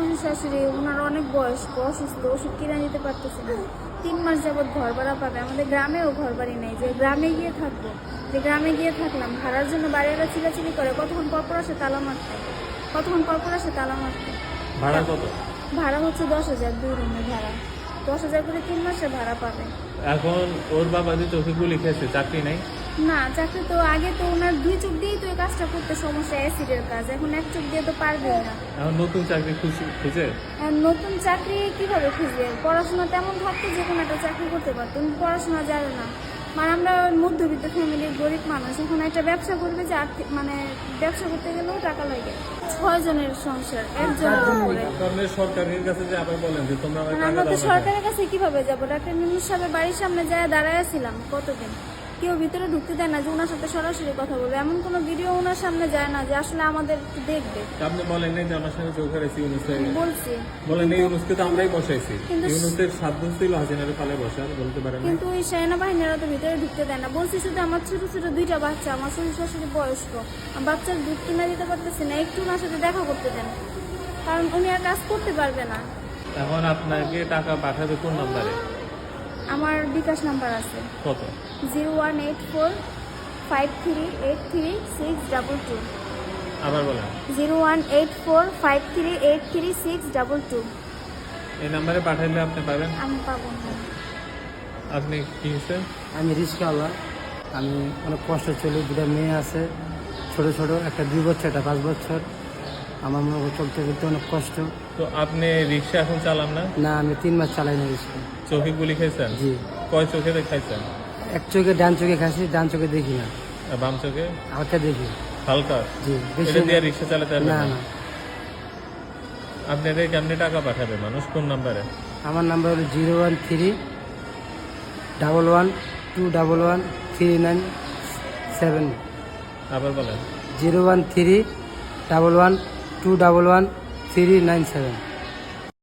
শ্বশুর শাশুড়ি ওনার অনেক বয়স্ক অসুস্থ ওষুধ কিনে দিতে পারতেছে না। তিন মাস যাবৎ ঘর ভাড়া পাবে। আমাদের গ্রামেও ঘর বাড়ি নেই। যে গ্রামে গিয়ে থাকব যে গ্রামে গিয়ে থাকলাম ভাড়ার জন্য বাড়িরা চিলাচিলি করে কতক্ষণ পর পর আসে তালা মারতে? কতক্ষণ পর পর আসে তালা মারতে? ভাড়া কত? ভাড়া হচ্ছে দশ হাজার দুই রুমের ভাড়া। দশ হাজার করে তিন মাসে ভাড়া পাবে। এখন ওর বাবা যে চোখে গুলি খেয়েছে চাকরি নেই? না চাকরি তো আগে তো ওনার দুই চোখ দিয়েই তো কাজটা করতে সমস্যা অ্যাসিডের কাজ। এখন এক চোখ দিয়ে তো পারবেই না। এখন নতুন চাকরি খুশি খুঁজে? আর নতুন চাকরি কীভাবে খুঁজবে? পড়াশোনা তেমন থাকতো যে কোনো একটা চাকরি করতে পারতো পড়াশোনা জানে না। মানে আমরা মধ্যবিত্ত ফ্যামিলির গরিব মানুষ এখন একটা ব্যবসা করবে যে আর্থিক মানে ব্যবসা করতে গেলেও টাকা লাগে। ছয় জনের সংসার একজনের উপরে। সরকারের কাছে যে আবার বলেন যে তোমরা আমার তো সরকারের কাছে কীভাবে যাব? ডাক্তার মিনুর সাহেবের বাড়ির সামনে যায় দাঁড়ায় ছিলাম কতদিন? কেউ ভিতরে ঢুকতে দেয় না যে ওনার সাথে সরাসরি কথা বলবে। এমন কোনো ভিডিও ওনার সামনে যায় না যে আসলে আমাদের দেখবে। আপনি বলেন নাই যে আমার সঙ্গে চোখে রেছি ইউনুস বলছি। বলেন এই ইউনুসকে তো আমরাই বসাইছি। কিন্তু- ইউনুসের সাধ্য ছিল হাসিনার ফালে বসার বলতে পারেন না কিন্তু ওই সেনাবাহিনীরা তো ভিতরে ঢুকতে দেয় না। বলছি শুধু আমার ছোট ছোট দুইটা বাচ্চা আমার শ্বশুর শাশুড়ি বয়স্ক। আমার বাচ্চার দুধ কিনে দিতে পারতেছি না একটু ওনার সাথে দেখা করতে দেন। কারণ উনি আর কাজ করতে পারবে না। এখন আপনাকে টাকা পাঠাবে কোন নাম্বারে? আমার বিকাশ নাম্বার আছে। কত? Zero one eight four five three eight three six double two. আবার বলেন। Zero one eight four five three eight three six double two. এই নাম্বারে পাঠাইলে আপনি পাবেন। আমি পাবো আপনি কি হিসেবে আমি রিস্কাওয়ালা আমি অনেক কষ্ট চলি। দুটা মেয়ে আছে ছোট ছোট একটা দুই বছর একটা পাঁচ বছর। আমার মনে হয় চলতে চলতে অনেক কষ্ট। তো আপনি রিক্সা এখন চালান না? না আমি তিন মাস চালাই না রিক্সা। চোখে গুলি খেয়েছেন জি। কয় চোখে দেখাইছেন এক চোখে ডান চোখে খাইছি ডান চোখে দেখি না। আর বাম চোখে? হালকা দেখি। হালকা? জি বেশি এটা দিয়ে রিক্সা চালাতে পারবেন না না? আপনাদের কেমনি টাকা পাঠাবে মানুষ কোন নাম্বারে? আমার নাম্বার হলো zero one three double one two double one three nine seven. আবার বলেন। Zero one three double one two double one three nine seven.